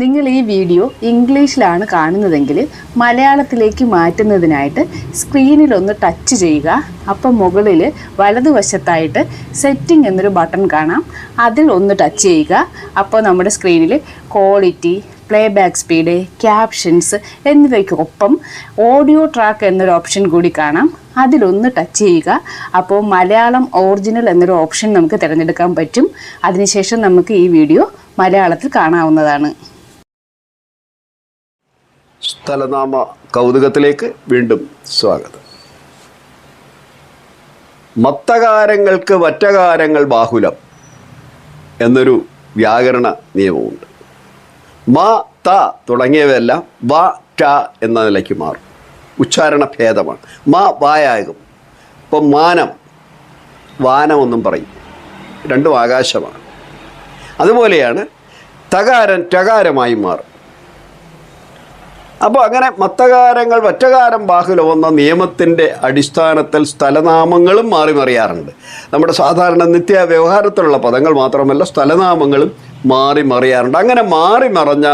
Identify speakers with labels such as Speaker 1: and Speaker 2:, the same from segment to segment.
Speaker 1: നിങ്ങൾ ഈ വീഡിയോ ഇംഗ്ലീഷിലാണ് കാണുന്നതെങ്കിൽ മലയാളത്തിലേക്ക് മാറ്റുന്നതിനായിട്ട് സ്ക്രീനിൽ ഒന്ന് ടച്ച് ചെയ്യുക. അപ്പം മുകളിൽ വലതുവശത്തായിട്ട് സെറ്റിംഗ് എന്നൊരു ബട്ടൺ കാണാം. അതിൽ ഒന്ന് ടച്ച് ചെയ്യുക. അപ്പോൾ നമ്മുടെ സ്ക്രീനിൽ quality playback speed captions എന്നിവയ്ക്കൊപ്പം ഓഡിയോ ട്രാക്ക് എന്നൊരു ഓപ്ഷൻ കൂടി കാണാം. അതിലൊന്ന് ടച്ച് ചെയ്യുക. അപ്പോൾ മലയാളം ഒറിജിനൽ എന്നൊരു ഓപ്ഷൻ നമുക്ക് തിരഞ്ഞെടുക്കാൻ പറ്റും. അതിനുശേഷം നമുക്ക് ഈ വീഡിയോ മലയാളത്തിൽ കാണാവുന്നതാണ്.
Speaker 2: സ്ഥലനാമ കൗതുകത്തിലേക്ക് വീണ്ടും സ്വാഗതം. മത്തകാരങ്ങൾക്ക് വറ്റകാരങ്ങൾ ബാഹുലം എന്നൊരു വ്യാകരണ നിയമമുണ്ട്. മ ത തുടങ്ങിയവയെല്ലാം വ ട എന്ന നിലയ്ക്ക് മാറും. ഉച്ചാരണ ഭേദമാണ്. മ വായാകും. ഇപ്പം മാനം വാനമെന്നും പറയും. രണ്ടും ആകാശമാണ്. അതുപോലെയാണ് തകാരൻ ടകാരമായി മാറും. അപ്പോൾ അങ്ങനെ മത്തകാരങ്ങൾ ഒറ്റകാരം ബാഹുലം എന്ന നിയമത്തിന്റെ അടിസ്ഥാനത്തിൽ സ്ഥലനാമങ്ങളും മാറി മറിയാറുണ്ട്. നമ്മുടെ സാധാരണ നിത്യ വ്യവഹാരത്തിലുള്ള പദങ്ങൾ മാത്രമല്ല സ്ഥലനാമങ്ങളും മാറി മറിയാറുണ്ട്. അങ്ങനെ മാറി മറഞ്ഞ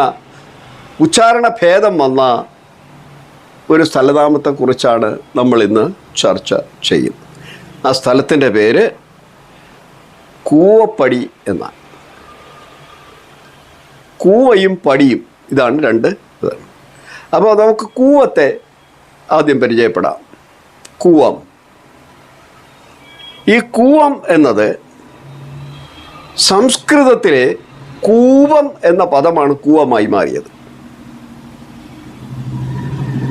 Speaker 2: ഉച്ചാരണ ഭേദം വന്ന ഒരു സ്ഥലനാമത്തെക്കുറിച്ചാണ് നമ്മൾ ഇന്ന് ചർച്ച ചെയ്യുന്നത്. ആ സ്ഥലത്തിന്റെ പേര് കൂവപ്പടി എന്നാണ്. കൂവയും പടിയും ഇതാണ് രണ്ട് അപ്പോൾ നമുക്ക് കൂവത്തെ ആദ്യം പരിചയപ്പെടാം. കൂവം. ഈ കൂവം എന്നത് സംസ്കൃതത്തിലെ കൂവം എന്ന പദമാണ് കൂവമായി മാറിയത്.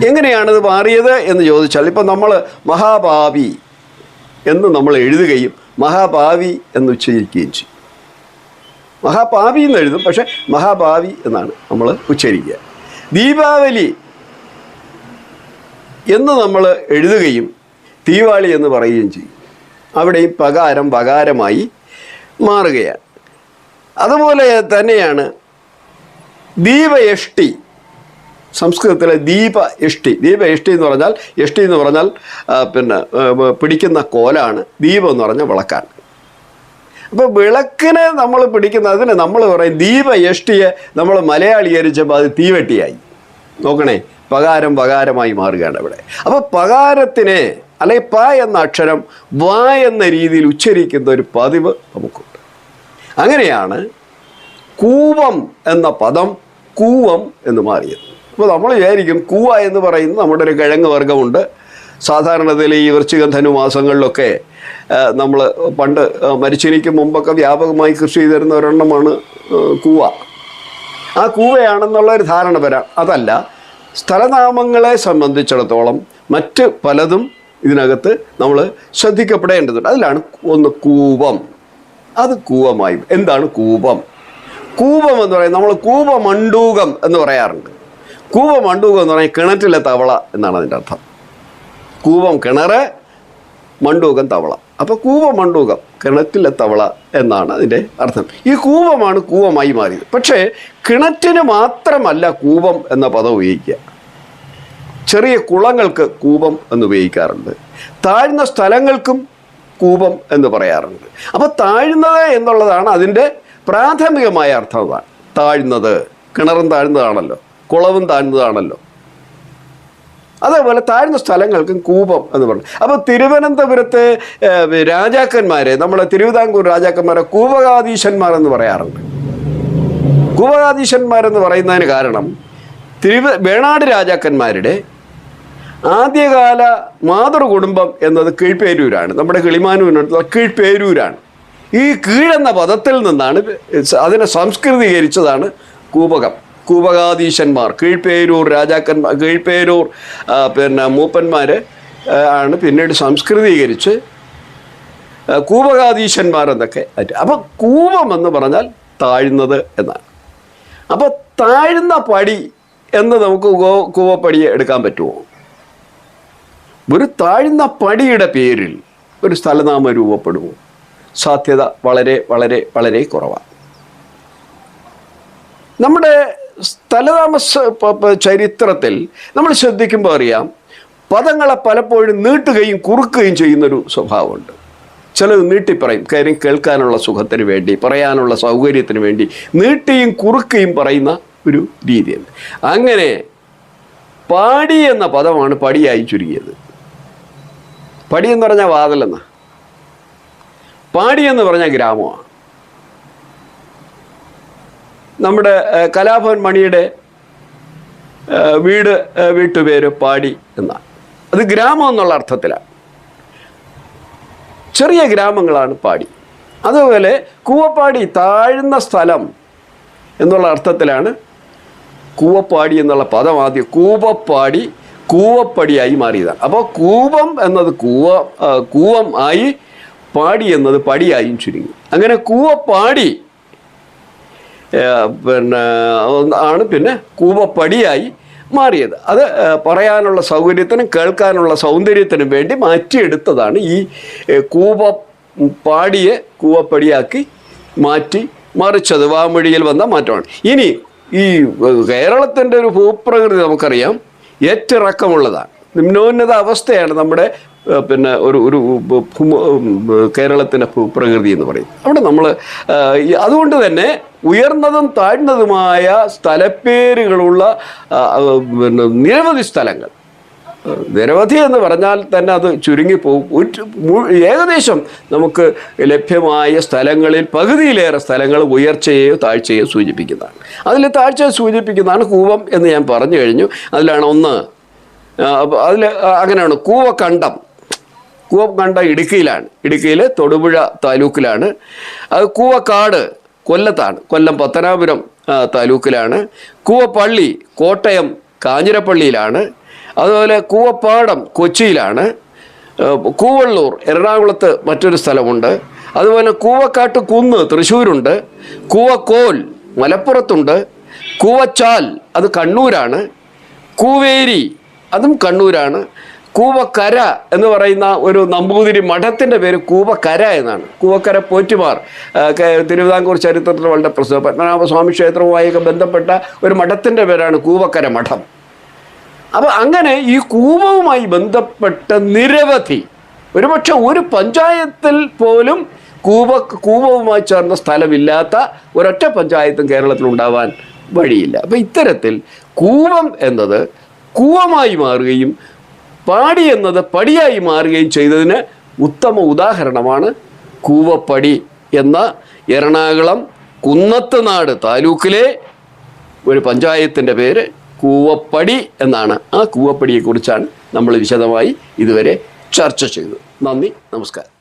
Speaker 2: എങ്ങനെയാണിത് മാറിയത് എന്ന് ചോദിച്ചാൽ ഇപ്പം നമ്മൾ മഹാഭാവി എന്ന് നമ്മൾ എഴുതുകയും മഹാഭാവി എന്ന് ഉച്ചരിക്കുകയും ചെയ്യും. മഹാഭാവി എന്ന് എഴുതും പക്ഷേ മഹാഭാവി എന്നാണ് നമ്മൾ ഉച്ചരിക്കുക. ദീപാവലി എന്ന് നമ്മൾ എഴുതുകയും ദീപാവലി എന്ന് പറയുകയും ചെയ്യും. അവിടെയും പകാരം പകാരമായി മാറുകയാണ്. അതുപോലെ തന്നെയാണ് ദീപയഷ്ടി. സംസ്കൃതത്തിലെ ദീപ എഷ്ടി ദീപ എഷ്ടി എന്ന് പറഞ്ഞാൽ എഷ്ടി എന്ന് പറഞ്ഞാൽ പിന്നെ പിടിക്കുന്ന കോലാണ് ദീപം എന്ന് പറഞ്ഞാൽ വിളക്കാണ്. അപ്പോൾ വിളക്കിനെ നമ്മൾ പിടിക്കുന്ന നമ്മൾ പറയും ദീപ യഷ്ടിയെ നമ്മൾ മലയാളീകരിച്ചപ്പോൾ അത് തീവെട്ടിയായി. നോക്കണേ പകാരം പകാരമായി മാറുകയാണ് ഇവിടെ അപ്പോൾ പകാരത്തിനെ അല്ലെങ്കിൽ പ എന്ന അക്ഷരം വ എന്ന രീതിയിൽ ഉച്ചരിക്കുന്ന ഒരു പതിവ് നമുക്കുണ്ട്. അങ്ങനെയാണ് കൂവം എന്ന പദം കൂവം എന്ന് മാറിയത്. അപ്പോൾ നമ്മൾ വിചാരിക്കും കൂവ എന്ന് പറയുന്നത് നമ്മുടെ ഒരു കിഴങ്ങ് വർഗമുണ്ട്. സാധാരണത്തിൽ ഈ വൃശ്ചിക ധനുമാസങ്ങളിലൊക്കെ നമ്മൾ പണ്ട് മരിച്ചിനിക്ക് മുമ്പൊക്കെ വ്യാപകമായി കൃഷി ചെയ്തിരുന്ന ഒരെണ്ണമാണ് കൂവ. ആ കൂവയാണെന്നുള്ള ഒരു ധാരണ വരാം. അതല്ല സ്ഥലനാമങ്ങളെ സംബന്ധിച്ചിടത്തോളം മറ്റ് പലതും ഇതിനകത്ത് നമ്മൾ ശ്രദ്ധിക്കപ്പെടേണ്ടതുണ്ട്. അതിലാണ് ഒന്ന് കൂപം അത് കൂവമായി. എന്താണ് കൂപം കൂപം എന്ന് പറയുന്നത് നമ്മൾ കൂപമണ്ടൂകം എന്ന് പറയാറുണ്ട്. കൂപമണ്ടൂകം എന്ന് പറഞ്ഞാൽ കിണറ്റിലെ തവള എന്നാണ് അതിന്റെ അർത്ഥം. കൂപം കിണറ് മണ്ടൂകം തവള. അപ്പോൾ കൂപമണ്ടൂകം കിണറ്റിലെ തവള എന്നാണ് അതിന്റെ അർത്ഥം. ഈ കൂവമാണ് കൂവമായി മാറിയത്. പക്ഷേ കിണറ്റിന് മാത്രമല്ല കൂവം എന്ന പദം ഉപയോഗിക്കുക. ചെറിയ കുളങ്ങൾക്ക് കൂപം എന്ന് ഉപയോഗിക്കാറുണ്ട്. താഴ്ന്ന സ്ഥലങ്ങൾക്കും കൂപം എന്ന് പറയാറുണ്ട്. അപ്പോൾ താഴ്ന്നത് എന്നുള്ളതാണ് അതിന്റെ പ്രാഥമികമായ അർത്ഥം. താഴ്ന്നത് കിണറും താഴ്ന്നതാണല്ലോ. കുളവും താഴ്ന്നതാണല്ലോ. അതേപോലെ താഴ്ന്ന സ്ഥലങ്ങൾക്കും കൂപം എന്ന് പറഞ്ഞു. അപ്പോൾ തിരുവനന്തപുരത്തെ രാജാക്കന്മാരെ നമ്മളെ തിരുവിതാംകൂർ രാജാക്കന്മാരെ കൂപകാധീശന്മാർ എന്ന് പറയാറുണ്ട്. കൂപകാധീശന്മാരെന്ന് പറയുന്നതിന് കാരണം തിരുവ വേണാട് രാജാക്കന്മാരുടെ ആദ്യകാല മാതൃകുടുംബം എന്നത് കീഴ്പേരൂരാണ്. നമ്മുടെ കിളിമാനൂരിനടുത്തുള്ള കീഴ്പേരൂരാണ്. ഈ കീഴെന്ന പദത്തിൽ നിന്നാണ് അതിനെ സംസ്കൃതീകരിച്ചതാണ് കൂപകം. കൂപകാധീശന്മാർ കീഴ്പേരൂർ രാജാക്കന്മാർ കീഴ്പേരൂർ പിന്നെ മൂപ്പന്മാർ ആണ് പിന്നീട് സംസ്കൃതീകരിച്ച് കൂപകാധീശന്മാരെന്നൊക്കെ ആയിട്ട്. അപ്പം കൂപം എന്ന് പറഞ്ഞാൽ താഴ്ന്നത് എന്നാണ്. അപ്പോൾ താഴ്ന്ന പടി എന്ന് നമുക്ക് കൂവപ്പടി എടുക്കാൻ പറ്റുമോ? ഒരു താഴ്ന്ന പടിയുടെ പേരിൽ ഒരു സ്ഥലനാമം രൂപപ്പെടുമോ സാധ്യത വളരെ വളരെ വളരെ കുറവാണ്. നമ്മുടെ സ്ഥലതാമസ ചരിത്രത്തിൽ നമ്മൾ ശ്രദ്ധിക്കുമ്പോൾ അറിയാം പദങ്ങളെ പലപ്പോഴും നീട്ടുകയും കുറുക്കുകയും ചെയ്യുന്നൊരു സ്വഭാവമുണ്ട്. ചിലത് നീട്ടിപ്പറയും കാര്യം കേൾക്കാനുള്ള സുഖത്തിന് വേണ്ടി പറയാനുള്ള സൗകര്യത്തിന് വേണ്ടി നീട്ടിയും കുറുക്കുകയും പറയുന്ന ഒരു രീതിയുണ്ട്. അങ്ങനെ പാടി എന്ന പദമാണ് പടിയായി ചുരുങ്ങിയത്. പടി എന്ന് പറഞ്ഞാൽ വാതിലെന്ന. പാടി എന്ന് പറഞ്ഞാൽ ഗ്രാമമാണ്. നമ്മുടെ കലാഭവൻ മണിയുടെ വീട് വീട്ടുപേര് പാടി എന്നാണ് അത് ഗ്രാമം എന്നുള്ള അർത്ഥത്തിലാണ്. ചെറിയ ഗ്രാമങ്ങളാണ് പാടി. അതുപോലെ കൂവപ്പാടി താഴ്ന്ന സ്ഥലം എന്നുള്ള അർത്ഥത്തിലാണ് കൂവപ്പാടി എന്നുള്ള പദം ആദ്യം കൂവപ്പാടി കൂവപ്പടിയായി മാറിയതാണ്. അപ്പോൾ കൂവം എന്നത് കൂവ കൂവം ആയി പാടി എന്നത് പടിയായും ചുരുങ്ങി. അങ്ങനെ കൂവപ്പാടി പിന്നെ ആണ് പിന്നെ കൂവപ്പടിയായി മാറിയത്. അത് പറയാനുള്ള സൗകര്യത്തിനും കേൾക്കാനുള്ള സൗന്ദര്യത്തിനും വേണ്ടി മാറ്റിയെടുത്തതാണ് ഈ കൂപ പാടിയെ കൂവപ്പടിയാക്കി മാറ്റി മറിച്ചത്. വാമൊഴിയിൽ വന്ന മാറ്റമാണ്. ഇനി ഈ കേരളത്തിന്റെ ഒരു ഭൂപ്രകൃതി നമുക്കറിയാം. ഏറ്റിറക്കമുള്ളതാണ്. നിമ്നോന്നത അവസ്ഥയാണ് നമ്മുടെ പിന്നെ ഒരു ഒരു കേരളത്തിന്റെ ഭൂപ്രകൃതി എന്ന് പറയും അവിടെ നമ്മൾ അതുകൊണ്ട് തന്നെ ഉയർന്നതും താഴ്ന്നതുമായ സ്ഥലപ്പേരുകളുള്ള പിന്നെ നിരവധി സ്ഥലങ്ങൾ. നിരവധി എന്ന് പറഞ്ഞാൽ തന്നെ അത് ചുരുങ്ങിപ്പോവും. ഏകദേശം നമുക്ക് ലഭ്യമായ സ്ഥലങ്ങളിൽ പകുതിയിലേറെ സ്ഥലങ്ങൾ ഉയർച്ചയെയോ താഴ്ചയോ സൂചിപ്പിക്കുന്നതാണ്. അതിൽ താഴ്ചയെ സൂചിപ്പിക്കുന്നതാണ് കൂവം എന്ന് ഞാൻ പറഞ്ഞു കഴിഞ്ഞു. അതിലാണ് ഒന്ന് അതിൽ അങ്ങനെയാണ്. കൂവക്കണ്ടം. കൂവക്കണ്ടം ഇടുക്കിയിലാണ്. ഇടുക്കിയിലെ തൊടുപുഴ താലൂക്കിലാണ്. അത് കൂവക്കാട്. കൊല്ലത്താണ്. കൊല്ലം പത്തനാപുരം താലൂക്കിലാണ്. കൂവപ്പള്ളി കോട്ടയം കാഞ്ഞിരപ്പള്ളിയിലാണ്. അതുപോലെ കൂവപ്പാടം കൊച്ചിയിലാണ്. കൂവള്ളൂർ എറണാകുളത്ത് മറ്റൊരു സ്ഥലമുണ്ട്. അതുപോലെ കൂവക്കാട്ട് കുന്ന് തൃശ്ശൂരുണ്ട്. കൂവക്കോൽ മലപ്പുറത്തുണ്ട്. കൂവച്ചാൽ അത് കണ്ണൂരാണ്. കൂവേരി അതും കണ്ണൂരാണ്. കൂവക്കര എന്ന് പറയുന്ന ഒരു നമ്പൂതിരി മഠത്തിന്റെ പേര് കൂവക്കര എന്നാണ്. കൂവക്കര പോറ്റുമാർ തിരുവിതാംകൂർ ചരിത്രത്തിൽ വളരെ പ്രസിദ്ധ പത്മനാഭസ്വാമി ക്ഷേത്രവുമായൊക്കെ ബന്ധപ്പെട്ട ഒരു മഠത്തിന്റെ പേരാണ് കൂവക്കര മഠം. അപ്പോൾ അങ്ങനെ ഈ കൂവവുമായി ബന്ധപ്പെട്ട നിരവധി ഒരുപക്ഷെ ഒരു പഞ്ചായത്തിൽ പോലും കൂവ കൂവവുമായി ചേർന്ന സ്ഥലമില്ലാത്ത ഒരൊറ്റ പഞ്ചായത്തും കേരളത്തിൽ ഉണ്ടാവാൻ വഴിയില്ല. അപ്പോൾ ഇത്തരത്തിൽ കൂവം എന്നത് കൂവമായി മാറുകയും പാടി എന്നത് പടിയായി മാറുകയും ചെയ്തതിന് ഉത്തമ ഉദാഹരണമാണ് കൂവപ്പടി എന്ന എറണാകുളം കുന്നത്തുനാട് താലൂക്കിലെ ഒരു പഞ്ചായത്തിന്റെ പേര് കൂവപ്പടി എന്നാണ്. ആ കൂവപ്പടിയെക്കുറിച്ചാണ് നമ്മൾ വിശദമായി ഇതുവരെ ചർച്ച ചെയ്തത്. നന്ദി നമസ്കാരം.